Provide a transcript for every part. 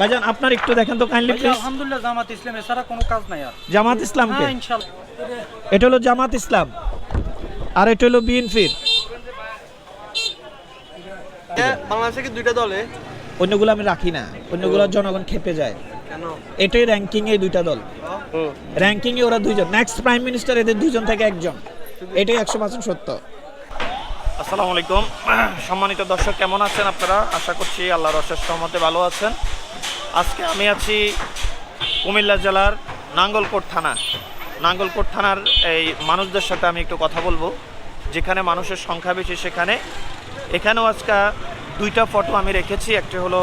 ভাইজান আপনার একটু দেখেন তো কাইন্ডলি প্লিজ আলহামদুলিল্লাহ জামাত ইসলাম এছাড়া কোনো কাজ নাই আর। জামাত ইসলামকে? হ্যাঁ ইনশাল্লাহ এটা হলো জামাত ইসলাম। আর এটা হলো বিএনপির। বাংলাদেশে কি দুইটা দলে অন্যগুলো আমি রাখি না। অন্যগুলো জনগণ খেপে যায়। কেন? এটাই র্যাঙ্কিং এই দুইটা দল। র্যাঙ্কিং এ ওরা দুইজন। নেক্সট প্রাইম মিনিস্টার এদের দুইজন থেকে একজন। এটাই একশো পার্সেন্ট সত্য। আসসালামু আলাইকুম। সম্মানিত দর্শক কেমন আছেন আপনারা? আশা করছি আল্লাহর অশেষ সহমতে ভালো আছেন। আজকে আমি আছি কুমিল্লা জেলার নাঙ্গলকোট থানা। নাঙ্গলকোট থানার এই মানুষদের সাথে আমি একটু কথা বলব। যেখানে মানুষের সংখ্যা বেশি, সেখানে। এখানেও আজকে দুইটা ফটো আমি রেখেছি। একটি হলো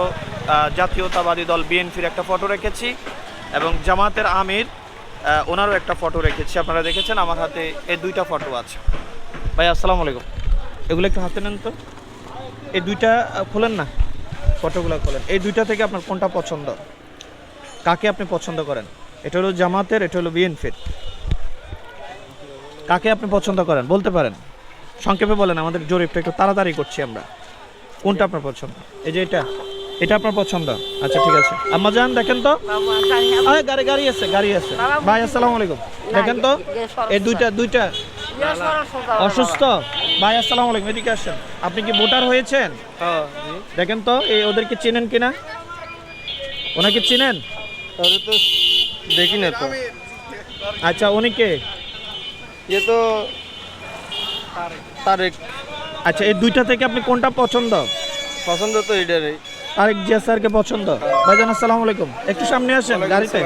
জাতীয়তাবাদী দল বিএনপির একটা ফটো রেখেছি এবং জামাতের আমির ওনারও একটা ফটো রেখেছি। আপনারা দেখেছেন, আমার হাতে এই দুইটা ফটো আছে। ভাই, আসসালামু আলাইকুম। এগুলো একটু হাতে নেন তো। এই দুইটা খোলেন না? ফটোগুলো খোলেন। এই দুইটা থেকে আপনার কোনটা পছন্দ? কাকে আপনি পছন্দ করেন? এটা হলো জামাতের এটা হলো বিএনপির। কাকে আপনি পছন্দ করেন? বলতে পারেন। সংক্ষেপে বলেন আমাদের জরিপটা একটু তাড়াতাড়ি করছি আমরা। কোনটা আপনার পছন্দ? এই যে এটা। এটা আপনার পছন্দ? আচ্ছা ঠিক আছে। আম্মা যান দেখেন তো? আরে গাড়ি গাড়ি আছে গাড়ি আছে। ভাই আসসালামু আলাইকুম। দেখেন তো? এই দুইটা দুইটা। অসুস্থ? ভাই আসসালামু আলাইকুম। এদিকে আসেন। আপনি কি ভোটার হয়েছেন? হ্যাঁ দেখেন তো এই ওদেরকে চেনেন কিনা? ওনাকে চেনেন? তো দেখি না তো। আচ্ছা উনি কে? ইয়ে তো তারেক। আচ্ছা এই দুইটা থেকে আপনি কোনটা পছন্দ? পছন্দ তো এটারই আরেক জিয়া স্যারকে পছন্দ। ভাইজান আসসালামু আলাইকুম। একটু সামনে আসেন গাড়িতে।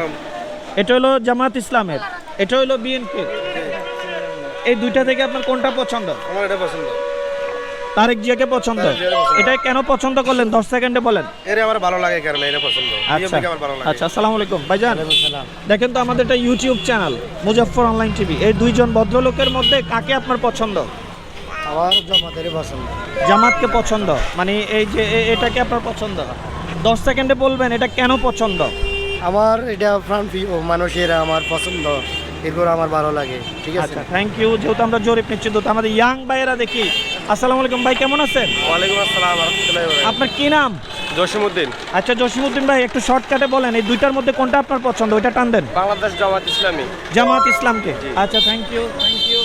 এটা হলো জামাত ইসলামের। এটা হলো বিএনপির এই দুইটা থেকে আপনার কোনটা পছন্দ? আমার এটা পছন্দ। তারেক জিয়াকে পছন্দ। এটা কেন পছন্দ করলেন? দশ সেকেন্ডে বলেন। এর আমার ভালো লাগে কারণ এটা পছন্দ। আচ্ছা। আমার ভালো লাগে। আচ্ছা আসসালামু আলাইকুম। ভাইজান দেখেন তো আমাদের এটা YouTube channel Muzaffar online TV এই দুইজন ভদ্রলোকের মধ্যে কাকে আপনার পছন্দ? আমার জমাতেরই পছন্দ। জামাতকে পছন্দ? মানে এই যে এটাকে আপনার পছন্দ? দশ সেকেন্ডে বলবেন এটা কেন পছন্দ? আমার এটা প্রাণ প্রিয় মানুষের আমার পছন্দ। এগুলো আমার ভালো লাগে ঠিক আছে? আচ্ছা থ্যাংক ইউ যেহেতু আমরা জরিপ নিচ্ছি তো আমাদের ইয়াং ভাইয়েরা দেখি। আসসালামু আলাইকুম ভাই কেমন আছেন? ওয়ালাইকুম আসসালাম রহমতুল্লাহ আপনার কি নাম? জসিমউদ্দিন। আচ্ছা জসিমুদ্দিন ভাই একটু শর্টকাটে বলেন এই দুইটার মধ্যে কোনটা আপনার পছন্দ ওইটা টান দেন। বাংলাদেশ জামাত ইসলামী। জামাত ইসলামকে। আচ্ছা থ্যাংক ইউ থ্যাংক ইউ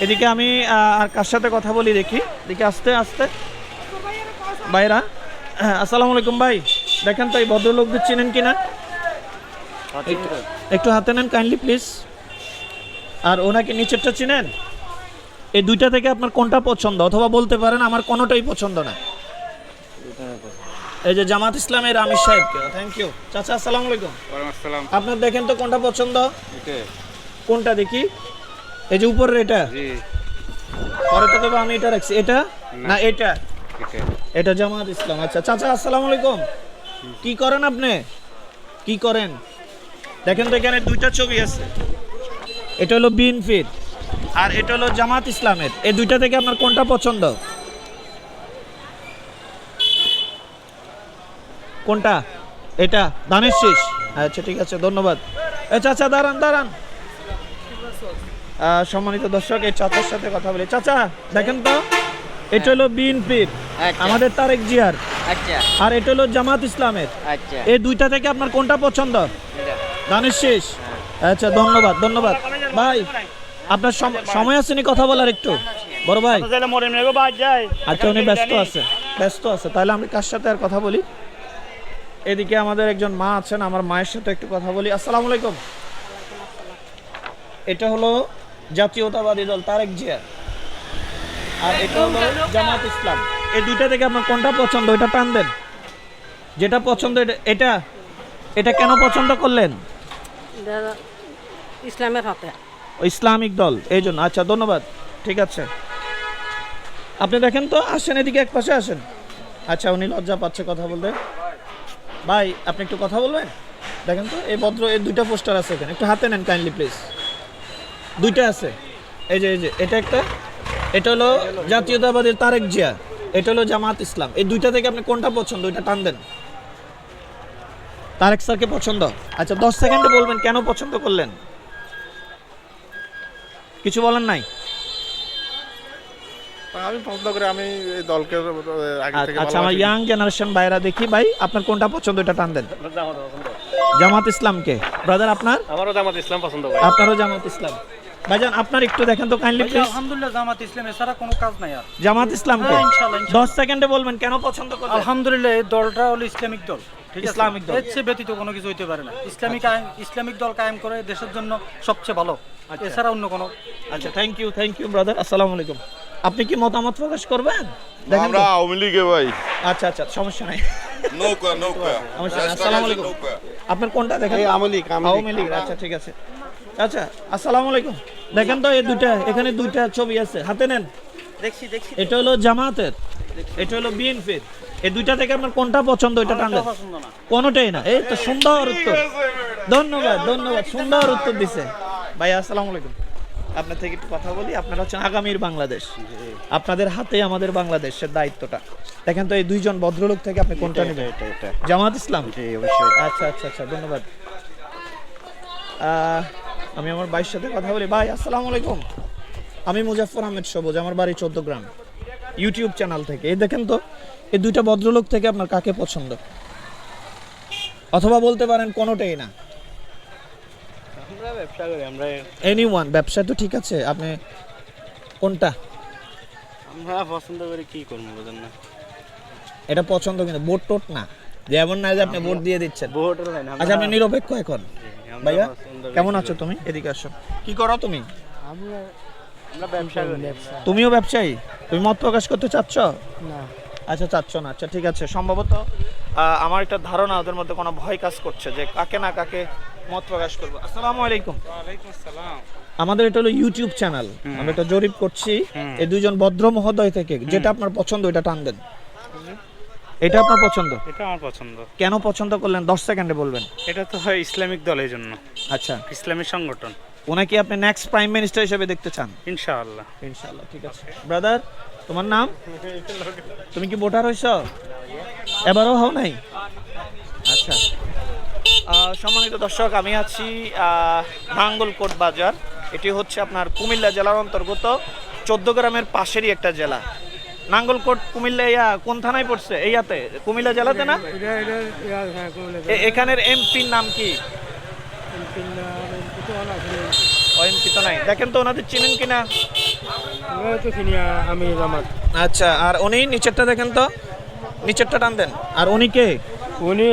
এদিকে আমি আর কার সাথে কথা বলি দেখি? দেখি আস্তে আস্তে। ভাইরা হ্যাঁ, আসসালামু আলাইকুম ভাই। দেখেন তো এই ভদ্রলোকদের চেনেন কিনা? একটু- একটু হাতে নেন কাইন্ডলি প্লিজ আর ওনাকে নিচেরটা চিনেন? এই দুইটা থেকে আপনার কোনটা পছন্দ? অথবা বলতে পারেন আমার কোনোটাই পছন্দ না। এই যে জামাত ইসলামের আমির সাহেবকে। থ্যাংক ইউ চাচা আসসালামু আলাইকুম। আসসালাম। আপনার দেখেন তো কোনটা পছন্দ? কোনটা দেখি? এই যে উপরের এটা? জি। পরে তো তবে আমি এটা রাখছি। এটা? না। এটা। এটা জামাত ইসলাম। আচ্ছা চাচা আসসালামু আলাইকুম। কি করেন আপনি? কি করেন? দেখেন তো এখানে দুইটা ছবি আছে। এটা হলো বিএনপির আর এটা হলো জামাত ইসলামের। এই দুইটা থেকে আপনার কোনটা পছন্দ? কোনটা? এটা ধানের শীষ। আচ্ছা ঠিক আছে ধন্যবাদ। এ চাচা দাঁড়ান দাঁড়ান। সম্মানিত দর্শক এই চাচার সাথে কথা বলি। চাচা দেখেন তো এটা হলো বিএনপির আচ্ছা। আমাদের তারেক জিয়ার। আচ্ছা। আর এটা হলো জামাত ইসলামের। আচ্ছা। এই দুইটা থেকে আপনার কোনটা পছন্দ? ধানের শেষ। আচ্ছা ধন্যবাদ ধন্যবাদ। ভাই আপনার সম- সময় আসেনি কথা বলার একটু? বড় ভাই। আচ্ছা উনি ব্যস্ত আছে ব্যস্ত আছে। তাহলে আমি কার সাথে আর কথা বলি? এদিকে আমাদের একজন মা আছেন আমার মায়ের সাথে একটু কথা বলি। আসসালামু আলাইকুম। এটা হলো জাতীয়তাবাদী দল তারেক জিয়া। আর এটা হলো জামাত ইসলাম। এই দুইটা থেকে আপনার কোনটা পছন্দ? ওইটা টান দেন। যেটা পছন্দ এটা- এটা এটা কেন পছন্দ করলেন? ইসলামের হাতে। ইসলামিক দল, এই জন্য। আচ্ছা ধন্যবাদ। ঠিক আছে। আপনি দেখেন তো, আসেন এদিকে, এক পাশে আসেন। আচ্ছা উনি লজ্জা পাচ্ছে কথা বলতে। ভাই, আপনি একটু কথা বলবেন? দেখেন তো, এই ভদ্র, এই দুইটা পোস্টার আছে এখানে। একটু হাতে নেন কাইন্ডলি প্লিজ দুইটা আছে। এই যে এই যে, এটা একটা। এটা হলো জাতীয়তাবাদের তারেক জিয়া। এটা হলো জামাত ইসলাম। এই দুইটা থেকে আপনি কোনটা পছন্দ? ওইটা টান দেন। তারেক স্যারকে পছন্দ। আচ্ছা দশ সেকেন্ডে বলবেন, কেন পছন্দ করলেন? কিছু বলেন নাই? আমি পছন্দ করি আমি এই দলকে আগে থেকে আচ্ছা আমার ইয়াং জেনারেশন ভাইরা দেখি ভাই আপনার কোনটা পছন্দ এটা টান দেন। জামাত ইসলামকে। ব্রাদার আপনার? আমারও জামাত ইসলাম পছন্দ করে আপনারও জামাত ইসলাম। ভাইজান আপনার একটু দেখেন তো কাইন্ডলি প্লিজ আলহামদুলিল্লাহ জামাত ইসলাম এছাড়া কোনো কাজ নাই আর। জামাত ইসলামকে? হ্যাঁ, ইনশাআল্লাহ, ইনশাআল্লাহ। দশ সেকেন্ডে বলবেন কেন পছন্দ করলেন? আলহামদুলিল্লাহ এই দলটা হলো ইসলামিক দল। ইসলামিক দল। এর ব্যতীত কোনো কিছু হইতে পারে না। ইসলামিক আইন ইসলামিক দল কায়েম করে দেশের জন্য সবচেয়ে ভালো। এছাড়া অন্য কোনো আচ্ছা thank you thank you brother আসসালামু আলাইকুম। আপনি কি মতামত প্রকাশ করবেন? আমরা আওয়ামী লীগে ভাই। আচ্ছা আচ্ছা সমস্যা নাই। নৌকা নৌকা। আসসালামু আলাইকুম। আপনার কোনটা দেখেন? আওয়ামী লীগ, আওয়ামী লীগ। আওয়ামী লীগ আচ্ছা ঠিক আছে। আচ্ছা আসসালামু আলাইকুম। দেখেন তো এই দুইটা এখানে দুইটা ছবি আছে। হাতে নেন। দেখছি দেখছি। এটা হলো জামাতের। এটা হলো বিএনপির। এই দুইটা থেকে আপনার কোনটা পছন্দ ওইটা টান দেন না। কোনোটাই না। এই তো সুন্দর উত্তর। ধন্যবাদ ধন্যবাদ। সুন্দর উত্তর দিছে। ভাই আসসালামু আলাইকুম। আপনার থেকে একটু কথা বলি। আপনারা হচ্ছেন আগামীর বাংলাদেশ। আপনাদের হাতে আমাদের বাংলাদেশের দায়িত্বটা। দেখেন তো এই দুইজন ভদ্রলোক থেকে আপনি কোনটা নেবেন? জামাত ইসলাম? আচ্ছা আচ্ছা আচ্ছা ধন্যবাদ। আহ, আমি আমার ভাইয়ের সাথে কথা বলি। ভাই আসসালামু আলাইকুম। আমি মুজাফর আহমেদ সবুজ আমার বাড়ি চোদ্দ গ্রাম। ইউটিউব চ্যানেল থেকে। এই দেখেন তো এই দুইটা ভদ্রলোক থেকে আপনার কাকে পছন্দ? অথবা বলতে পারেন কোনোটাই না। আমরা ব্যবসা করি আমরা এনি ওয়ান ব্যবসা তো ঠিক আছে আপনি কোনটা? আমরা পছন্দ করি কি করব বুঝেন না। এটা পছন্দ কিন্তু ভোট টোট না। যেমন না যে আপনি ভোট দিয়ে দিচ্ছেন। হয় না আচ্ছা আপনি নিরপেক্ষ এখন। ভাইয়া কেমন আছো তুমি? এদিকে আসো। কি করো তুমি? আমরা তুমিও ব্যবসায়ী? তুমি মত প্রকাশ করতে চাচ্ছ? না। আচ্ছা চাচ্ছ না। আচ্ছা ঠিক আছে। সম্ভবত আমার একটা ধারণা ওদের মধ্যে কোনো ভয় কাজ করছে যে কাকে না কাকে মত প্রকাশ করব। আসসালামু আলাইকুম। আমাদের এটা হলো ইউটিউব চ্যানেল আমরা একটা জরিপ করছি। এই দুইজন ভদ্র মহোদয় থেকে যেটা আপনার পছন্দ এটা টান দেন। এটা আপনার পছন্দ? এটা আমার পছন্দ। কেন পছন্দ করলেন? দশ সেকেন্ডে বলবেন। এটা তো হয় ইসলামিক দলের জন্য। আচ্ছা। ইসলামিক সংগঠন। ওনাকে আপনি নেক্সট প্রাইম মিনিস্টার হিসেবে দেখতে চান? ইনশাআল্লাহ। ইনশাআল্লাহ ঠিক আছে। ব্রাদার তোমার নাম? তুমি কি ভোটার হইছ? এবারও হও নাই? আচ্ছা। সম্মানিত দর্শক আমি আছি নাঙ্গলকোট বাজার। এটি হচ্ছে আপনার কুমিল্লা জেলার অন্তর্গত চোদ্দ গ্রামের পাশেরই একটা জেলা। নাঙ্গলকোট কুমিল্লা ইয়া কোন থানায় পড়ছে? এইয়াতে কুমিল্লা জেলাতে না? এখানের এমপির নাম কি? ও এমপি তো নাই। দেখেন তো ওনাদের চিনেন কিনা। আমি আচ্ছা আর উনি নিচেরটা দেখেন তো। নিচেরটা টান দেন। আর উনি কে? উনি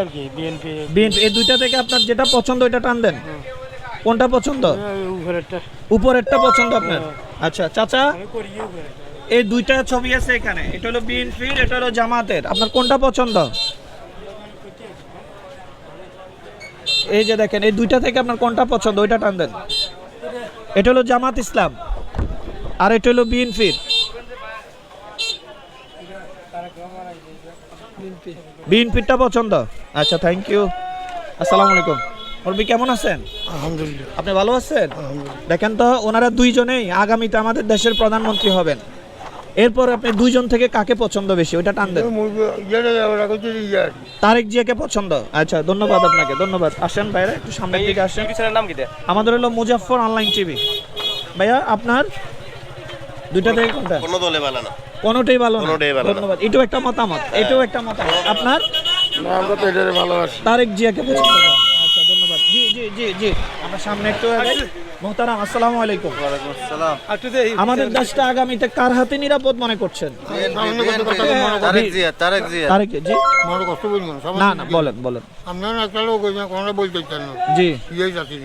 আর কি বিএনপি বিএনপি এই দুইটা থেকে আপনার যেটা পছন্দ ওইটা টান দেন। কোনটা পছন্দ? উপরেরটা। উপরেরটা পছন্দ আপনার। আচ্ছা চাচা? এই দুইটা ছবি আছে এখানে। এটা হলো বিএনপির এটা হলো জামাতের। আপনার কোনটা পছন্দ? এই যে দেখেন এই দুইটা থেকে আপনার কোনটা পছন্দ ওইটা টান দেন। এটা হলো জামাত ইসলাম আর এটা হলো বিএনপির। বিএনপিরটা পছন্দ? আচ্ছা থ্যাংক ইউ আসসালামু আলাইকুম। অরবি কেমন আছেন? আলহামদুলিল্লাহ। আপনি ভালো আছেন? দেখেন তো ওনারা দুইজনেই আগামীতে আমাদের দেশের প্রধানমন্ত্রী হবেন। এরপর আপনি দুইজন থেকে কাকে পছন্দ বেশি? ওইটা টান দেন। তারেক জিয়াকে পছন্দ? আচ্ছা ধন্যবাদ আপনাকে ধন্যবাদ। আসেন বাইরে একটু সামনের দিকে আসেন। নাম কি দেয় আমাদের হলো মুজাফফর অনলাইন টিভি ভাইয়া আপনার? দুইটা থেকে কোনটা? কোনো দলে ভালো না। কোনোটাই ভালো না। কোনোটাই ভালো না। ধন্যবাদ। এটাও একটা মতামত এটাও একটা মতামত। আপনার? আমরা তো এটারে ভালোবাসি। তারেক জিয়াকে পছন্দ করেন। জি জি জি। জি আমরা সামনে একটু মোহতারাম আসসালামু আলাইকুম। আমাদের দেশটা আগামীতে কার হাতে নিরাপদ মনে করছেন? তারেক জিয়া তারেক জিয়া। তারেক জি। আমার কষ্ট বলি না না বলেন বলেন। একটা লোক বলতে জি। ইয়েই যাচ্ছি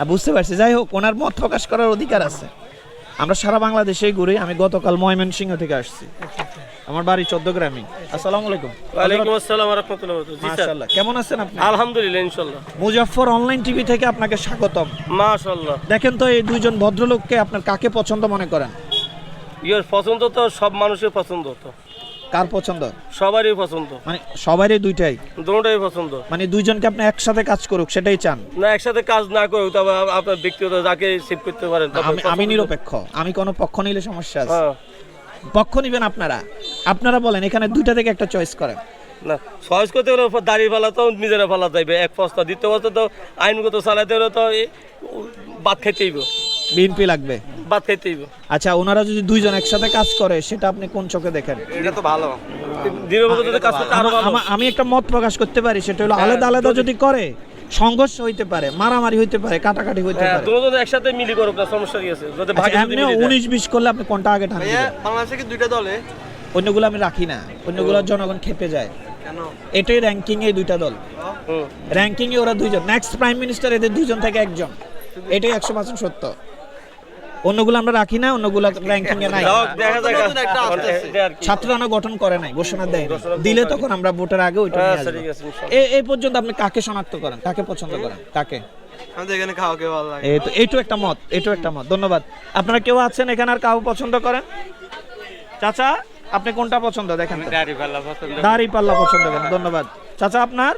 আহ, বুঝতে পারছি। যাই হোক ওনার মত প্রকাশ করার অধিকার আছে। আমরা সারা বাংলাদেশে ঘুরে আমি গতকাল ময়মনসিংহ থেকে আসছি। আমার বাড়ি চোদ্দ গ্রামে। আসসালামু আলাইকুম। ওয়ালাইকুম আসসালাম রাহমাতুল্লাহ মাশাআল্লাহ। কেমন আছেন আপনি? আলহামদুলিল্লাহ ইনশাআল্লাহ। মুজাফফর অনলাইন টিভি থেকে আপনাকে স্বাগতম। মাশাআল্লাহ। দেখেন তো এই দুইজন ভদ্রলোককে আপনার কাকে পছন্দ মনে করেন? ইয়ার পছন্দ তো সব মানুষের পছন্দ তো। কার পছন্দ? সবারই পছন্দ। মানে সবারই দুইটাই? দুটোটাই পছন্দ। মানে দুইজনকে আপনি একসাথে কাজ করুক সেটাই চান? না একসাথে কাজ না করে তবে আপনার ব্যক্তিগত যাকে সেভ করতে পারেন আমি আমি নিরপেক্ষ। আমি কোনো পক্ষ নিলে সমস্যা আছে। হ্যাঁ। পক্ষ নিবেন আপনারা। আপনারা বলেন এখানে দুইটা থেকে একটা চয়েস করেন। না সহজ করতে গেলে দাঁড়িয়ে পালা তো নিজেরা পালা যাইবে এক বস্তা দ্বিতীয় বস্তা তো আইনগত চালাতে হলে তো বাদ খেতেইব। বিএনপি লাগবে। ভাত খাইতে হইব। আচ্ছা ওনারা যদি দুইজন একসাথে কাজ করে সেটা আপনি কোন চোখে দেখেন? দিনের মতো যদি কাজ করতে আরও আমা- ভালো। আমি একটা মত প্রকাশ করতে পারি সেটা হলো আলাদা আলাদা যদি করে সংঘর্ষ হইতে পারে মারামারি হইতে পারে কাটাকাটি হইতে হ্যাঁ পারে। দুজন একসাথে মিলি করুক না সমস্যা কি আছে? যদি আচ্ছা, ভাগে যদি এমনিও মিলি উনিশ বিশ করলে আপনি কোনটা আগে টান দিবেন? বাংলাদেশে কি দুইটা দলে। অন্যগুলো আমি রাখি না অন্যগুলো জনগণ খেপে যায়। এটাই র্যাঙ্কিং এ দুইটা দল। র্যাঙ্কিং এ ওরা দুইজন। নেক্সট প্রাইম মিনিস্টার এদের দুইজন থেকে একজন। এটাই একশো পার্সেন্ট সত্য। অন্যগুলো আমরা রাখি না অন্যগুলো র্যাঙ্কিং এ নাই। গঠন করে নাই ঘোষণা দেয় দিলে তখন আমরা ভোটের আগে ওইটা। এ- এই পর্যন্ত আপনি কাকে শনাক্ত করেন? কাকে পছন্দ করেন? কাকে? আমাদের এখানে ভালো লাগে এই তো এইটু একটা মত এইটু একটা মত। ধন্যবাদ। আপনারা কেউ আছেন এখানে আর কাউ পছন্দ করেন? চাচা আপনি কোনটা পছন্দ? দেখেন তো। দাড়ি পাল্লা পছন্দ করেন। ধন্যবাদ। চাচা আপনার?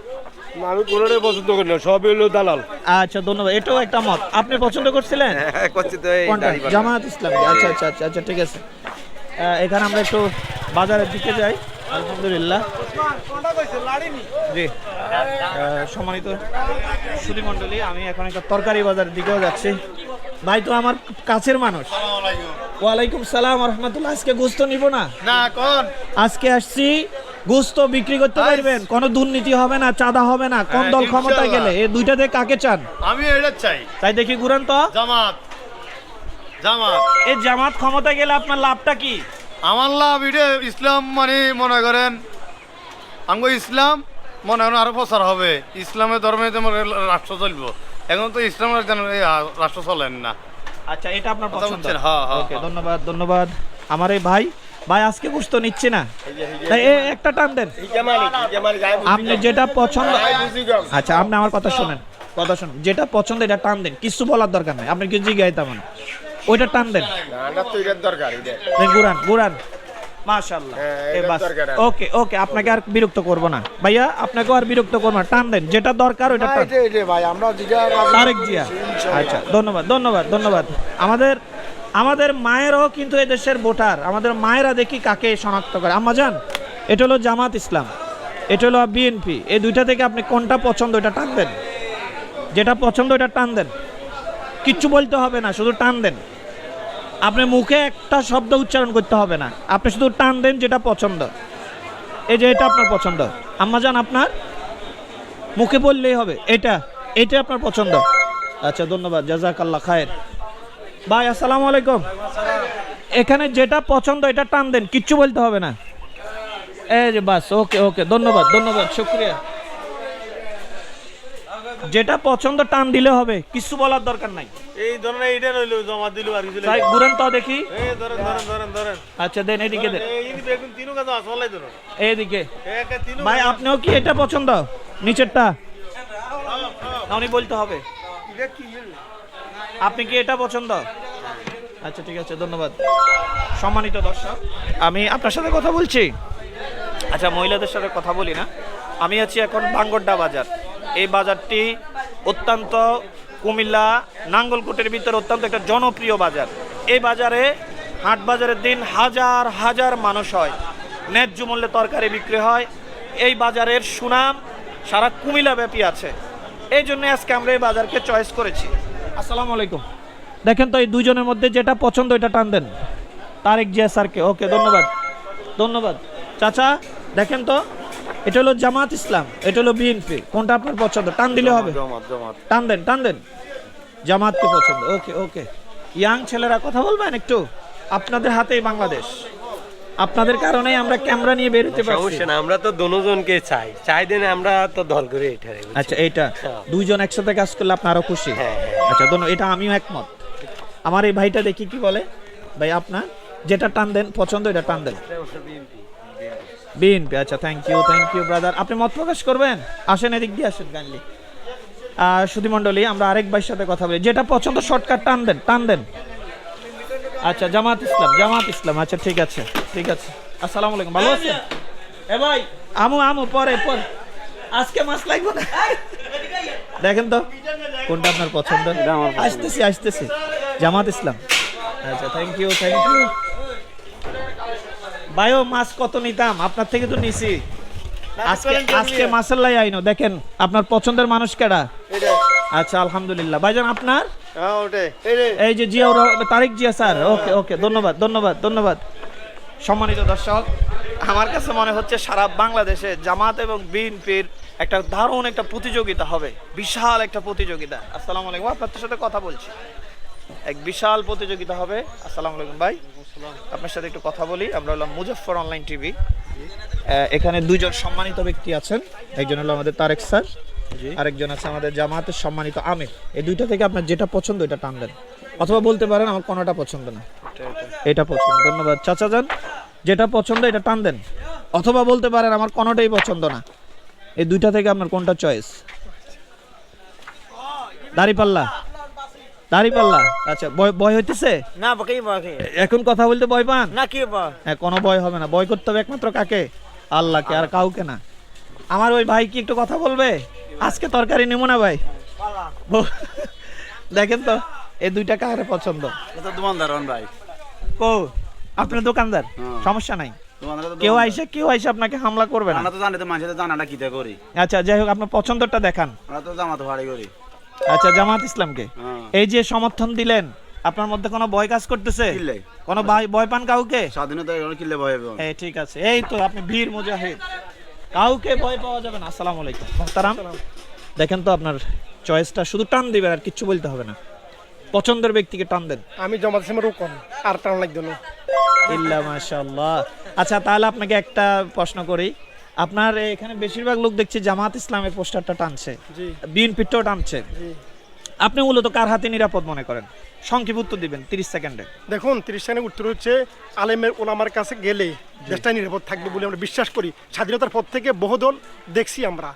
আমি কোনোটাই পছন্দ করি না সবই হলো দালাল। আচ্ছা ধন্যবাদ। এটাও একটা মত। আপনি পছন্দ করছিলেন? কোনটা? জামাত ইসলামী। আচ্ছা আচ্ছা আচ্ছা আচ্ছা ঠিক আছে। এখানে আমরা একটু বাজারের দিকে যাই। আলহামদুলিল্লাহ। জি। আহ, সম্মানিত সুধী মণ্ডলী আমি এখন একটা তরকারি বাজারের দিকেও যাচ্ছি। ভাই তো আমার কাছের মানুষ। ওয়ালাইকুম সালাম রহমতুল্লাহ। আজকে গোস্ত নিব না? না কোন? আজকে আসছি গোস্ত বিক্রি করতে পারবেন। কোনো দুর্নীতি হবে না চাঁদা হবে না কোন দল ক্ষমতায় গেলে। এই দুইটা থেকে কাকে চান? আমি এটা চাই। তাই দেখি ঘুরান তো। জামাত। জামাত। এই জামাত ক্ষমতায় গেলে আপনার লাভটা কি? আমার লাভ এটা ইসলাম মানে মনে করেন আঙ্গ ইসলাম মনে করেন আরও প্রচার হবে। ইসলামের ধর্মে তোমার রাষ্ট্র চলবো। এখন তো ইসলামের রাষ্ট্র চলেন না। আচ্ছা এটা আপনার পছন্দ। হ্যাঁ, হ্যাঁ, ওকে হ্যাঁ। ধন্যবাদ ধন্যবাদ। আমার এই ভাই ভাই আজকে বুঝতে নিচ্ছে না। তাই একটা টান দেন। আপনি যেটা পছন্দ আচ্ছা আপনি আমার কথা শুনেন। কথা শুনুন। যেটা পছন্দ এটা টান দেন। কিছু বলার দরকার নাই। আপনি কিছু জিজ্ঞাইতাম না ওইটা টান দেন। গুরান গুরান মাশাআল্লাহ। ওকে ওকে আপনাকে আর বিরক্ত করব না। ভাইয়া আপনাকে আর বিরক্ত করব না। টান দেন। যেটা দরকার ওইটা টান। ভাই আমরা তারেক জিয়া। আচ্ছা ধন্যবাদ ধন্যবাদ ধন্যবাদ। আমাদের আমাদের মায়েরাও কিন্তু এদেশের ভোটার। আমাদের মায়েরা দেখি কাকে শনাক্ত করে। আম্মা জান, এটা হলো জামাত ইসলাম, এটা হলো বিএনপি এই দুইটা থেকে আপনি কোনটা পছন্দ এটা টান দেন। যেটা পছন্দ এটা টান দেন। কিচ্ছু বলতে হবে না, শুধু টান দেন। আপনি মুখে একটা শব্দ উচ্চারণ করতে হবে না। আপনি শুধু টান দেন যেটা পছন্দ। এই যে এটা আপনার পছন্দ। আম্মা জান, আপনার? মুখে বললেই হবে, এটা এটা আপনার পছন্দ। আচ্ছা ধন্যবাদ জাজাক আল্লাহ খায়ের। ভাই আসসালামু আলাইকুম। এখানে যেটা পছন্দ এটা টান দেন কিচ্ছু বলতে হবে না। এই যে বাস ওকে ওকে ধন্যবাদ ধন্যবাদ শুক্রিয়া। যেটা পছন্দ টান দিলে হবে কিছু বলার দরকার নাই। এই ধরনের এইটা রইল জমা দিল আর কিছু তাই ঘুরেন তো দেখি। এই ধরেন ধরেন ধরেন ধরেন। আচ্ছা দেন এদিকে দেন। এই বেগুন তিনও কাজ আসলাই ধরো এইদিকে ভাই আপনিও কি এটা পছন্দ? নিচেরটা? না, উনি বলতে হবে। আপনি কি এটা পছন্দ? আচ্ছা ঠিক আছে, ধন্যবাদ। সম্মানিত দর্শক, আমি আপনার সাথে কথা বলছি। আচ্ছা মহিলাদের সাথে কথা বলি না। আমি আছি এখন বাঙ্গড্ডা বাজার। এই বাজারটি অত্যন্ত কুমিল্লা নাঙ্গলকোটের ভিতরে অত্যন্ত একটা জনপ্রিয় বাজার। এই বাজারে হাট বাজারের দিন হাজার হাজার মানুষ হয়। ন্যায্য মূল্যে তরকারি বিক্রি হয়। এই বাজারের সুনাম সারা কুমিল্লা ব্যাপী আছে। এই জন্য আজকে আমরা এই বাজারকে চয়েস করেছি। আসসালামু আলাইকুম। দেখেন তো এই দুজনের মধ্যে যেটা পছন্দ এটা টান দেন। তারেক জিয়া স্যারকে। ওকে ধন্যবাদ। ধন্যবাদ। চাচা দেখেন তো এটা হলো জামাত ইসলাম এটা হলো বিএনপি কোনটা আপনার পছন্দ? টান দিলে হবে। টান দেন টান দেন। জামাতকে পছন্দ। ওকে ওকে। ইয়াং ছেলেরা কথা বলবেন একটু? আপনাদের হাতেই বাংলাদেশ। আপনাদের কারণেই আমরা ক্যামেরা নিয়ে বেরোতে পারছি। সমস্যা না আমরা তো দনোজনকে চাই। চাই দেন আমরা তো দল করে এটা আচ্ছা এইটা। দুইজন একসাথে কাজ করলে আপনি আরও খুশি। হ্যাঁ, আচ্ছা ধন্য এটা আমিও একমত। আমার এই ভাইটা দেখি কি বলে? ভাই আপনার? যেটা টান দেন পছন্দ এটা টান দেন। বিএনপি আচ্ছা thank you thank you brother আপনি মত প্রকাশ করবেন? আসেন এদিক দিয়ে আসেন গানলি সুধী মণ্ডলী আমরা আরেক ভাইয়ের সাথে কথা বলি। যেটা পছন্দ শর্টকাট টান দেন টান দেন। আচ্ছা জামাত ইসলাম জামাত ইসলাম আচ্ছা ঠিক আছে ঠিক আছে। আসসালামু আলাইকুম ভালো আছেন? এ ভাই। আমু আমু পরে পরে। আজকে মাছ লাগবে না? দেখেন তো কোনটা আপনার পছন্দ? আসতেছি আসতেছি। জামাত ইসলাম। আচ্ছা থ্যাংক ইউ থ্যাংক ইউ ভাইও মাছ কত নিতাম? আপনার থেকে তো নিছি। আজকে আজকে মাছের লাই আইনো দেখেন আপনার পছন্দের মানুষ কেডা? আচ্ছা আলহামদুলিল্লাহ। ভাইজান আপনার? হ্যাঁ এই রে এই যে Ziaur Rahman- Tarique Zia sir. Okay okay ধন্যবাদ ধন্যবাদ ধন্যবাদ। সম্মানিত দর্শক আমার কাছে মনে হচ্ছে সারা বাংলাদেশে জামাত এবং বিএনপির একটা দারুণ একটা প্রতিযোগিতা হবে। বিশাল একটা প্রতিযোগিতা। আসসালামু আলাইকুম আপনার সাথে কথা বলছি। এক বিশাল প্রতিযোগিতা হবে। আসসালামু আলাইকুম ভাই। আপনার সাথে একটু কথা বলি। আমরা হলাম মুজফফর অনলাইন টিভি। এখানে দুজন সম্মানিত ব্যক্তি আছেন। একজন হলো আমাদের তারেক স্যার আরেকজন আছে আমাদের জামাতের সম্মানিত আমির। এই দুইটা থেকে আপনার যেটা পছন্দ এটা টান দেন অথবা বলতে পারেন আমার কোনোটা পছন্দ না। এটা পছন্দ। ধন্যবাদ। চাচা যান যেটা পছন্দ এটা টান দেন অথবা বলতে পারেন আমার কোনোটাই পছন্দ না। এই দুইটা থেকে আপনার কোনটা চয়েস দাড়িপাল্লা। দাড়িপাল্লা। আচ্ছা ভয় ভয় হইতেছে? না এখন কথা বলতে ভয় পান? না কি বা হ্যাঁ কোনো ভয় হবে না। ভয় করতে হবে একমাত্র কাকে? আল্লাহকে আর কাউকে না। আমার ওই ভাই কি একটু কথা বলবে? আজকে তরকারি নেব না ভাই? দেখেন তো এই দুইটা কার পছন্দ? দোকানদার ভাই। কো আপনি দোকানদার? সমস্যা নাই। কেউ আইসে কেউ আইসে আপনাকে হামলা করবে না। আমরা তো জানি তো মানুষের জানাটা কিতা করি? আচ্ছা যাই হোক আপনার পছন্দটা দেখান। আমরা তো জামাতো ভাড়ি করি। আচ্ছা জামাত ইসলামকে। হ্যাঁ। এই যে সমর্থন দিলেন আপনার মধ্যে কোনো ভয় কাজ করতেছে? কোনো ভয় ভয় পান কাউকে? স্বাধীনতা কিনলে ভয় এই ঠিক আছে। এই তো আপনি বীর মুজাহিদ। কাউকে ভয় পাওয়া যাবে না। আসসালামু আলাইকুম। মোহতারাম। দেখেন তো আপনার চয়েসটা শুধু টান দিবেন আর কিচ্ছু বলতে হবে না। পছন্দের ব্যক্তিকে টান দেন। আমি জমা দিচ্ছি রোকন আর টান লাগতো না। ইল্লা মাশাআল্লাহ। আচ্ছা তাহলে আপনাকে একটা প্রশ্ন করি। আপনার এখানে বেশিরভাগ লোক দেখছি জামাত ইসলামের পোস্টারটা টানছে। জি। বিএনপিটাও টানছে। আপনি মূলত কার হাতে নিরাপদ মনে করেন? সংক্ষিপ্ত উত্তর দিবেন তিরিশ সেকেন্ডে। দেখুন তিরিশ সেকেন্ডের উত্তর হচ্ছে আলেমের ওলামার কাছে গেলে দেশটা নিরাপদ থাকবে বলে আমরা বিশ্বাস করি। স্বাধীনতার পর থেকে বহুদল দেখছি আমরা।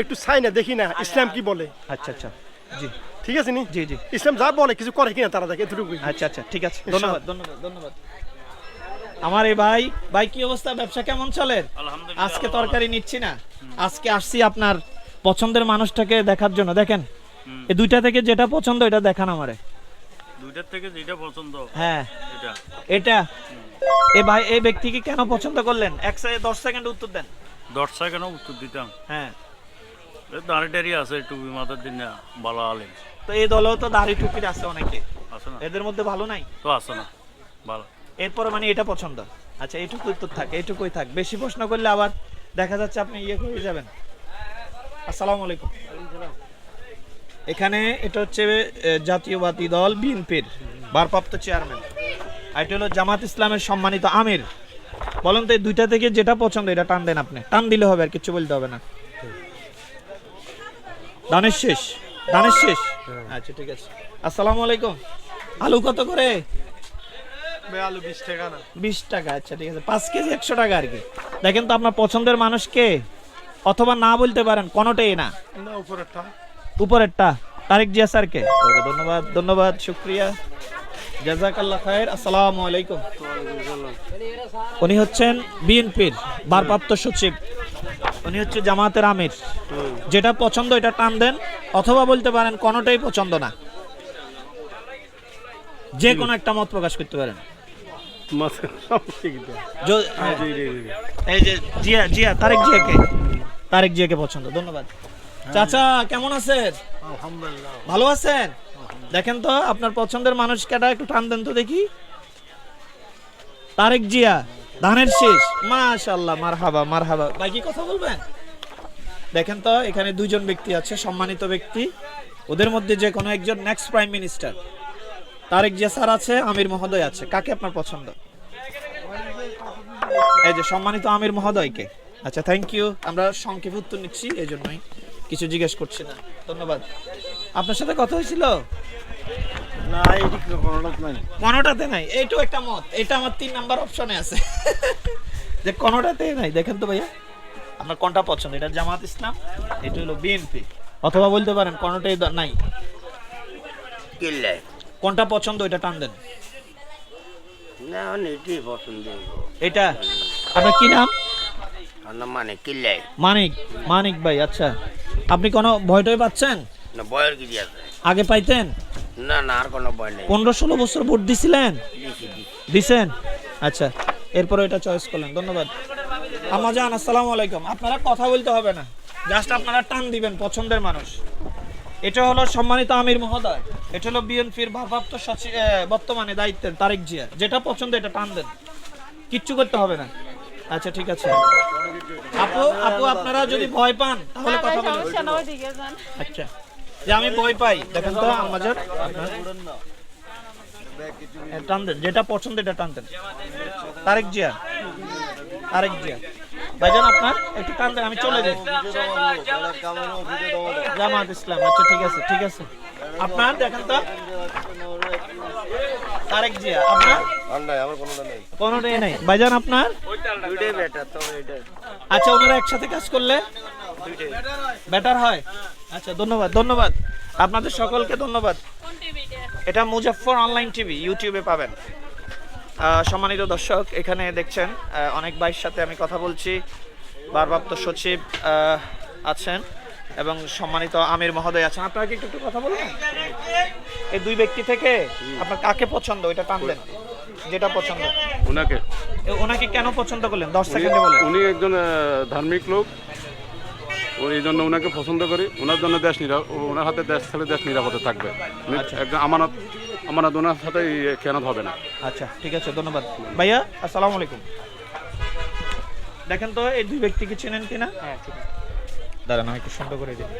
একটু চাই না দেখি না ইসলাম কি বলে। আচ্ছা আচ্ছা। জি। ঠিক আছে নি? জি জি। ইসলাম যা বলে কিছু করে কিনা তারা দেখে এতটুকুই। আচ্ছা আচ্ছা ঠিক আছে। ধন্যবাদ ধন্যবাদ ধন্যবাদ। আমার এই ভাই ভাই কি অবস্থা? ব্যবসা কেমন চলে? আজকে তরকারি নিচ্ছি না। আজকে আসছি আপনার পছন্দের মানুষটাকে দেখার জন্য। দেখেন এই দুইটা থেকে যেটা পছন্দ এটা দেখান আমারে। দুইটার থেকে যেটা পছন্দ হ্যাঁ। এটা। এটা? এই ভাই এই ব্যক্তিকে কেন পছন্দ করলেন? এক সেকেন্ড দশ সেকেন্ড উত্তর দেন। দশ সেকেন্ড উত্তর দিতাম। হ্যাঁ। দাঁড়ি টাড়ি আছে টুপি মাথার দিন বালা আলেম তো এই দলেও তো দাড়ি টুপির আছে অনেকে। আছে না? এদের মধ্যে ভালো নাই? তো আছে না। ভালো। এরপরে মানে এটা পছন্দ। আচ্ছা এইটুকুই উত্তর থাক এইটুকুই থাক। বেশি প্রশ্ন করলে আবার দেখা যাচ্ছে আপনি ইয়ে হয়ে যাবেন। আসসালামু আলাইকুম। এখানে এটা হচ্ছে জাতীয়বাদী দল বিএনপির ভারপ্রাপ্ত চেয়ারম্যান। আর এটা হলো জামাত ইসলামের সম্মানিত আমির। বলেন তো এই দুইটা থেকে যেটা পছন্দ এটা টান দেন আপনি। টান দিলে হবে আর কিছু বলতে হবে না। দানের শেষ। দানের শেষ? আচ্ছা ঠিক আছে। আসসালামু আলাইকুম। আলু কত করে? আলু বিশ টাকা না। বিশ টাকা আচ্ছা ঠিক আছে। পাঁচ কেজি একশো টাকা আর কি। দেখেন তো আপনার পছন্দের মানুষকে অথবা না বলতে পারেন কোনোটাই না। উপরেরটা। উপরেরটা। তারেক জিয়া স্যারকে। ধন্যবাদ ধন্যবাদ শুক্রিয়া। জাজাকাল্লাহ খায়ের। আসসালামু আলাইকুম। উনি হচ্ছেন বিএনপির ভারপ্রাপ্ত সচিব। উনি হচ্ছে জামাতের আমির। যেটা পছন্দ এটা টান দেন অথবা বলতে পারেন কোনোটাই পছন্দ না। যে কোনো একটা মত প্রকাশ করতে পারেন। এই যে জিয়া জিয়া তারেক জিয়াকে। তারেক জিয়াকে পছন্দ ধন্যবাদ। চাচা কেমন আছেন? ভালো আছেন? দেখেন তো আপনার পছন্দের মানুষ কেটা একটু টান দেন তো দেখি। তারেক জিয়া। ধানের শেষ। মাশাল্লাহ মারহাবা মারহাবা। ভাই, কি কথা বলবেন? দেখেন তো, এখানে দুইজন ব্যক্তি আছে, সম্মানিত ব্যক্তি। ওদের মধ্যে যে কোনো একজন next prime minister Tarique Zia sir আছে, আমির মহোদয় আছে। কাকে আপনার পছন্দ? এই যে সম্মানিত আমির মহোদয়কে। আচ্ছা থ্যাংক ইউ আমরা সংক্ষেপ উত্তর নিচ্ছি এই জন্যই কিছু জিজ্ঞেস করছি না। ধন্যবাদ। আপনার সাথে কথা হয়েছিল? না নাই। কোনোটাতে নাই এইটাও একটা মত এটা আমার তিন নাম্বার অপশনে আছে। যে কোনোটাতে নাই দেখেন তো ভাইয়া আপনার কোনটা পছন্দ? এটা জামাত ইসলাম এটা হলো বিএনপি অথবা বলতে পারেন কোনোটাই নাই। কোনটা পছন্দ এটা টান দেন। না এটাই পছন্দ। এটা? আপনার কি নাম? আমার মানে কিনলে মানিক মানিক ভাই আচ্ছা। আপনি কোনো ভয়টয় পাচ্ছেন? না আছে। আগে পাইতেন? না না আর কোনো ভয় নেই। পনেরো ষোলো বছর ভোট দিছিলেন? দিছি দিছি। দিছেন? আচ্ছা এরপরে এটা চয়েস করলেন ধন্যবাদ। আমাজান আসসালামু আলাইকুম। আপনারা কথা বলতে হবে না জাস্ট আপনারা টান দিবেন পছন্দের মানুষ। এটা হলো সম্মানিত আমির মহোদয় এটা হলো বিএনপির ভারপ্রাপ্ত সচিব বর্তমানে দায়িত্বের তারেক জিয়া। যেটা পছন্দ এটা টান দেন কিচ্ছু করতে হবে না। আচ্ছা ঠিক আছে। আপু আপু আপনারা যদি ভয় পান তাহলে কথা বলুন। আচ্ছা। যে আমি ভয় পাই। দেখেন তো, আমাদের আপনার টান দেন যেটা পছন্দ এটা টান দেন তারেক জিয়া তারেক জিয়া। ভাইজান, আপনার একটু টান দেন আমি চলে যাই। জামাত ইসলাম আচ্ছা ঠিক আছে ঠিক আছে। আপনার, দেখেন তো, তারেক জিয়া, আপনার? ভাইজান, আপনার? আচ্ছা ওনারা একসাথে কাজ করলে? বেটার হয়। আচ্ছা ধন্যবাদ ধন্যবাদ। আপনাদের সকলকে ধন্যবাদ। এটা মুজাফফর অনলাইন টিভি ইউটিউবে পাবেন। সম্মানিত দর্শক এখানে দেখছেন অনেক ভাইয়ের সাথে আমি কথা বলছি। ভারপ্রাপ্ত সচিব আছেন এবং সম্মানিত আমির মহোদয় আছেন। আপনারা কি একটু একটু কথা বলবেন? এই দুই ব্যক্তি থেকে আপনার কাকে পছন্দ? ওইটা টানলেন যেটা পছন্দ। ওনাকে। ওনাকে কেন পছন্দ করলেন? দশ সেকেন্ডে বলেন। উনি একজন ধার্মিক লোক। ও এই জন্য ওনাকে পছন্দ করি। ওনার জন্য দেশ নিরাপ ওনার হাতে দেশ ছেলে দেশ নিরাপদে থাকবে। উনি একজন আমানত আমানত ওনার সাথে খেয়ানত হবে না। আচ্ছা ঠিক আছে ধন্যবাদ। ভাইয়া আসসালামু আলাইকুম। দেখেন তো এই দুই ব্যক্তিকে চেনেন কিনা হ্যাঁ দাঁড়ান আমি একটু সুন্দর করে দিই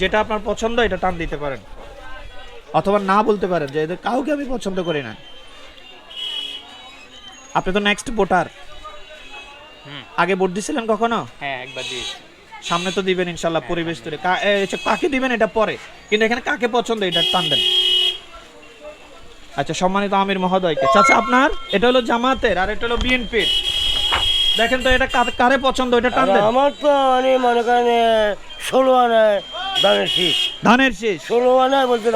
যেটা আপনার পছন্দ এটা টান দিতে পারেন। অথবা না বলতে পারেন যে এদের কাউকে আমি পছন্দ করি না। আপনি তো নেক্সট ভোটার আগে ভোট দিছিলেন কখনো? হ্যাঁ একবার দিয়েছি। সামনে তো দিবেন ইনশাল্লাহ পরিবেশ তৈরি। কাকে দিবেন এটা পরে? কিন্তু এখানে কাকে পছন্দ এটা টান দেন। আচ্ছা সম্মানিত আমির মহোদয়কে। চাচা আপনার? এটা হলো জামাতের আর এটা হলো বিএনপির। দেখেন তো এটা কারে পছন্দ এটা টান দেন। আমার তো মানে মনে করেন ষোলো আনায় ধানের শীষ। ধানের শীষ? ষোলো আনায় বলতে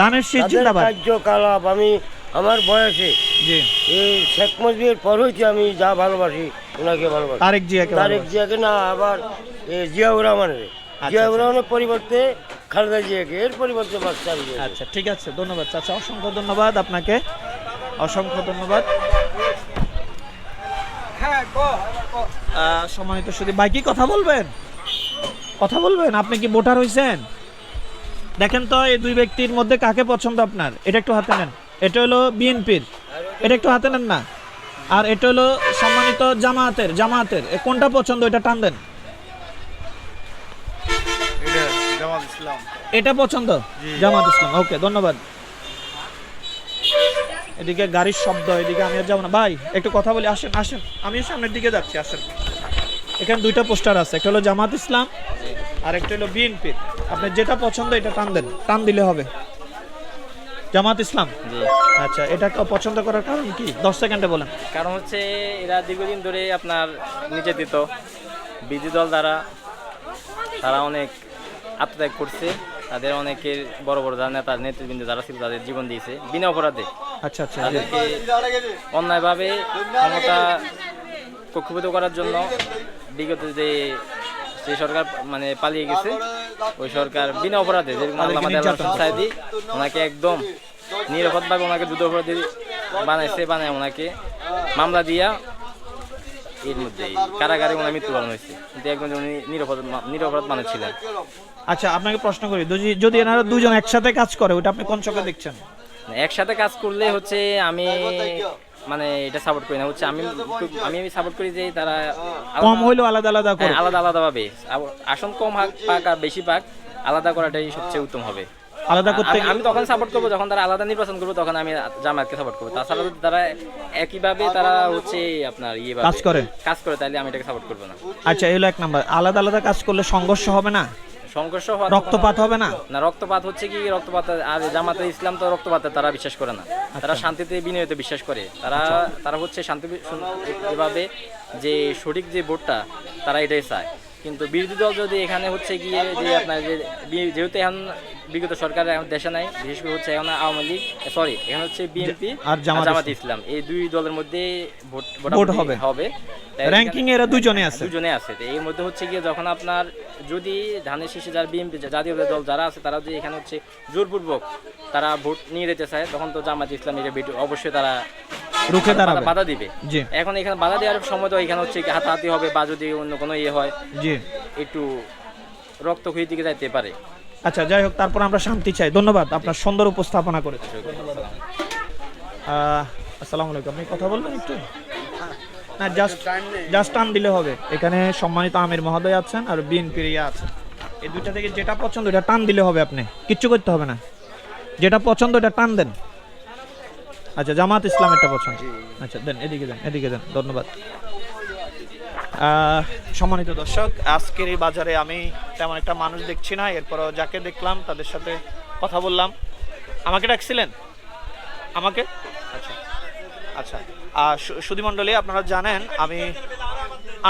ধানের শীষ। জিন্দাবাদ। কার্যকলাপ আমি আমার বয়সে। জি। এই শেখ মুজিবের পর হইতে আমি যা ভালোবাসি ওনাকে ভালোবাসি। তারেক জিয়াকে তারেক জিয়াকে না আবার জিয়াউর রহমানের জিয়াউর রহমানের পরিবর্তে খালেদা জিয়াকে এর পরিবর্তে বাচ্চা আচ্ছা ঠিক আছে ধন্যবাদ চাচা। অসংখ্য ধন্যবাদ আপনাকে। অসংখ্য ধন্যবাদ। সম্মানিত শুধু ভাই কি কথা বলবেন? কথা বলবেন? আপনি কি ভোটার হয়েছেন দেখেন তো এই দুই ব্যক্তির মধ্যে কাকে পছন্দ আপনার? এটা একটু হাতে নেন। এটা হলো বিএনপির। এটা একটু হাতে নেন না। আর এটা হলো সম্মানিত জামায়াতের জামায়াতের কোনটা পছন্দ? এটা টান দেন। এটা পছন্দ? জামাত ইসলাম। ওকে ধন্যবাদ। এদিকে গাড়ির শব্দ এদিকে আমি আর যাব না। ভাই একটু কথা বলি আসেন আসেন। আমি সামনের দিকে যাচ্ছি আসেন। এখানে দুইটা পোস্টার আছে একটা হলো জামাত ইসলাম আর একটা হলো বিএনপি। আপনার যেটা পছন্দ এটা টান দেন। টান দিলে হবে। জামাত ইসলাম? আচ্ছা এটা পছন্দ করার কারণ কি? দশ সেকেন্ডে বলেন। কারণ হচ্ছে এরা দীর্ঘদিন ধরে আপনার নির্যাতিত বিরোধী দল দ্বারা তারা অনেক আত্মত্যাগ করছে। তাদের অনেকের বড় বড় যারা নেতা নেতৃবৃন্দ যারা ছিল তাদের জীবন দিয়েছে বিনা অপরাধে। আচ্ছা আচ্ছা। তাদেরকে অন্যায়ভাবে ক্ষমতা কক্ষিভূত করার জন্য বিগত যে যে সরকার মানে পালিয়ে গেছে ওই সরকার বিনা অপরাধে নির্যাতন ওনাকে একদম নিরাপদভাবে ওনাকে যুদ্ধ অপরাধী বানাইছে বানায় ওনাকে মামলা দিয়া এর মধ্যে কারাগারে ওনার মৃত্যুবরণ হয়েছে। কিন্তু একজন উনি নিরাপদ নিরাপরাধ মানুষ ছিলেন। আচ্ছা আপনাকে প্রশ্ন করি যদি- এনারা দুজন একসাথে কাজ করে ওটা আপনি কোন চোখে দেখছেন? একসাথে কাজ করলে হচ্ছে আমি মানে এটা সাপোর্ট করি না। হচ্ছে আমি আমি সাপোর্ট করি যে তারা কম হইলেও আলাদা আলাদা করে হ্যাঁ, আলাদা আলাদা ভাবে। আসন কম পাক আর বেশি পাক আলাদা করাটাই সবচেয়ে উত্তম হবে। আলাদা করতে আমি- তখন সাপোর্ট করব যখন তারা আলাদা নির্বাচন করব তখন আমি জামায়াতকে সাপোর্ট করব। তাছাড়া যদি তারা একইভাবে তারা হচ্ছে আপনার ইয়ে কাজ করে? কাজ করে তাহলে আমি এটাকে সাপোর্ট করব না। আচ্ছা এই এক নাম্বার। আলাদা আলাদা কাজ করলে সংঘর্ষ হবে না? সংঘর্ষ রক্তপাত হবে না? না রক্তপাত হচ্ছে কি রক্তপাত আর জামাতে ইসলাম তো রক্তপাতে তারা বিশ্বাস করে না। তারা শান্তিতে বিনয়তে বিশ্বাস করে। তারা তারা হচ্ছে শান্তি এভাবে যে সঠিক যে ভোটটা তারা এটাই চায়। কিন্তু বিরোধী দল যদি এখানে হচ্ছে গিয়ে যে আপনার যে যেহেতু এখন বিগত সরকার এখন দেশে নাই বিশেষ করে হচ্ছে এখন আওয়ামী লীগ সরি এখন হচ্ছে বিএনপি আর জামাত ইসলাম। এই দুই দলের মধ্যে ভোট ভোট হবে। হবে। র্যাঙ্কিং এরা দুজনে আছে। দুজনে আছে। তো এর মধ্যে হচ্ছে গিয়ে যখন আপনার যদি ধানের শীষে যারা বিএনপি জাতীয় দল যারা আছে তারা যদি এখানে হচ্ছে জোরপূর্বক তারা ভোট নিয়ে যেতে চায় তখন তো জামাত ইসলাম এটা অবশ্যই তারা রুখে দাঁড়াবে। বাধা দিবে। জি। এখন এখানে বাধা দেওয়ার সময় তো এখানে হচ্ছে হাতাহাতি হবে বা যদি অন্য কোনো ইয়ে হয় জি। একটু রক্তক্ষয়ী দিকে যাইতে পারে। আচ্ছা যাই হোক তারপর আমরা শান্তি চাই। ধন্যবাদ আপনার সুন্দর উপস্থাপনা করেছেন। আহ, আসসালামু আলাইকুম। আপনি কথা বলবেন একটু? না জাস্ট জাস্ট টান দিলে হবে। এখানে সম্মানিত আমির মহোদয় আছেন আর বিএনপির ইয়ে আছেন এই দুইটা থেকে যেটা পছন্দ এটা টান দিলে হবে আপনি। কিচ্ছু করতে হবে না। যেটা পছন্দ এটা টান দেন। আচ্ছা জামাত ইসলাম ইসলামেরটা পছন্দ। আচ্ছা দেন এদিকে দেন এদিকে দেন ধন্যবাদ। সম্মানিত দর্শক আজকের এই বাজারে আমি তেমন একটা মানুষ দেখছি না এরপরও যাকে দেখলাম তাদের সাথে কথা বললাম। আমাকে ডাকছিলেন? আমাকে? আচ্ছা আচ্ছা। আর সুধীমণ্ডলী আপনারা জানেন আমি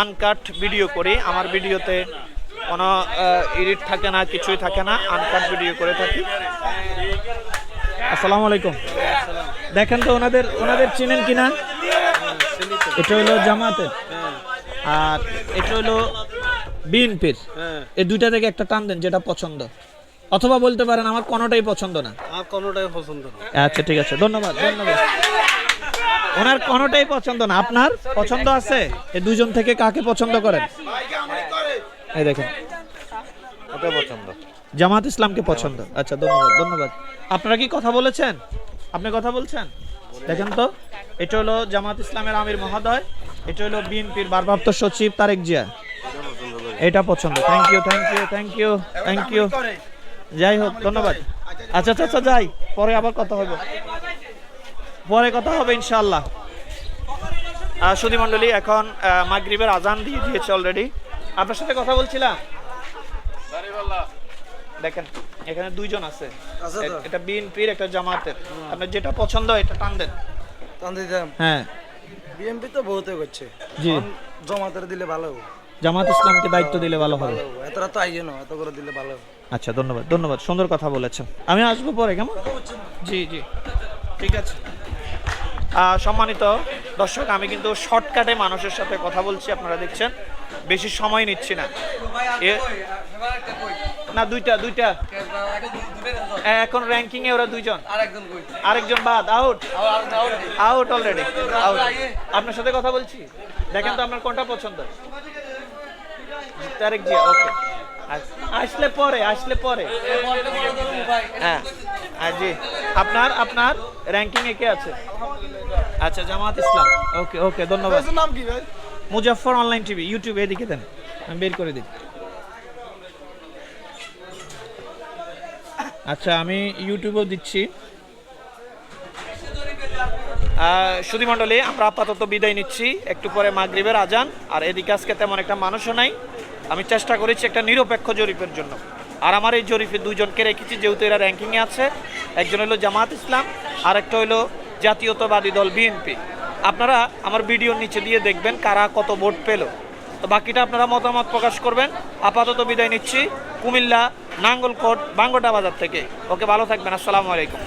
আনকাট ভিডিও করি। আমার ভিডিওতে কোনো এডিট থাকে না কিছুই থাকে না আনকাট ভিডিও করে থাকি। আসসালামু আলাইকুম। দেখেন তো ওনাদের ওনাদের চিনেন কিনা? এটা হলো জামাতের। আর এটা হলো বিএনপির। এই দুইটা থেকে একটা টান দেন যেটা পছন্দ। অথবা বলতে পারেন আমার কোনোটাই পছন্দ না। আর কোনোটাই পছন্দ না। আচ্ছা ঠিক আছে। ধন্যবাদ ধন্যবাদ। ওনার কোনোটাই পছন্দ না। আপনার পছন্দ আছে? এই দুজন থেকে কাকে পছন্দ করেন? এই দেখেন। ওটা পছন্দ। জামাত ইসলামকে পছন্দ। আচ্ছা ধন্যবাদ ধন্যবাদ। আপনারা কি কথা বলেছেন? আপনি কথা বলছেন? দেখেন তো, এটা হলো জামাত ইসলামের আমির মহোদয়, এটা হলো বিএনপির ভারপ্রাপ্ত সচিব তারেক জিয়া। এটা পছন্দ। Thank you thank you thank you thank you যাই হোক, ধন্যবাদ। আচ্ছা আচ্ছা আচ্ছা যাই। পরে আবার কথা হবে। পরে কথা হবে, ইনশাআল্লাহ। সুধী মণ্ডলী, এখন মাগরিবের আজান দিয়ে দিয়েছে অলরেডি আপনার সাথে কথা বলছিলাম? দেখেন। এখানে দুইজন আছে। এ- এটা বিএনপির একটা জামাতের। আপনার যেটা পছন্দ হয় এটা টান দেন। হ্যাঁ। বিএমপি তো বহুত করছে। জি। জামাতের দিলে ভালো জামাত ইসলামকে দায়িত্ব দিলে ভালো হবে। এতটা তো আইয়ে না এত করে দিলে ভালো আচ্ছা ধন্যবাদ ধন্যবাদ। সুন্দর কথা বলেছেন। আমি আসব পরে কেমন? জি জি। ঠিক আছে। সম্মানিত দর্শক আমি কিন্তু শর্টকাটে মানুষের সাথে কথা বলছি আপনারা দেখছেন। বেশি সময় নিচ্ছি না। এ- না দুইটা দুইটা। হ্যাঁ, এখন র্যাঙ্কিং এ ওরা দুইজন। আরেকজন বাদ আউট আউট অলরেডি আউট আপনার সাথে কথা বলছি? দেখেন তো আপনার কোনটা পছন্দ। তারেক জিয়া ওকে আসলে পরে আসলে পরে। হ্যাঁ। আর জি আপনার আপনার র্যাঙ্কিং এ কে আছে? আচ্ছা জামাত ইসলাম। ওকে ওকে ধন্যবাদ। নাম কি ভাই? মুজাফফর অনলাইন টিভি ইউটিউব এদিকে দেন। আমি বের করে দিই। আচ্ছা আমি ইউটিউবেও দিচ্ছি। সুধী মণ্ডলী, আমরা আপাতত বিদায় নিচ্ছি। একটু পরে মাগরিবের আজান, আর এদিকে আজকে তেমন একটা মানুষও নাই। আমি চেষ্টা করেছি একটা নিরপেক্ষ জরিপের জন্য। আর আমার এই জরিপে দুজনকে রেখেছি, যেহেতু এরা র্যাঙ্কিংয়ে আছে। একজন হলো জামাত ইসলাম আর একটা হলো জাতীয়তাবাদী দল বিএনপি। আপনারা আমার ভিডিওর নিচে দিয়ে দেখবেন কারা কত ভোট পেল। তো বাকিটা আপনারা মতামত প্রকাশ করবেন। আপাতত বিদায় নিচ্ছি। কুমিল্লা, নাঙ্গলকোট, বাঙ্গোটা বাজার থেকে। ওকে, ভালো থাকবেন। আসসালামু আলাইকুম।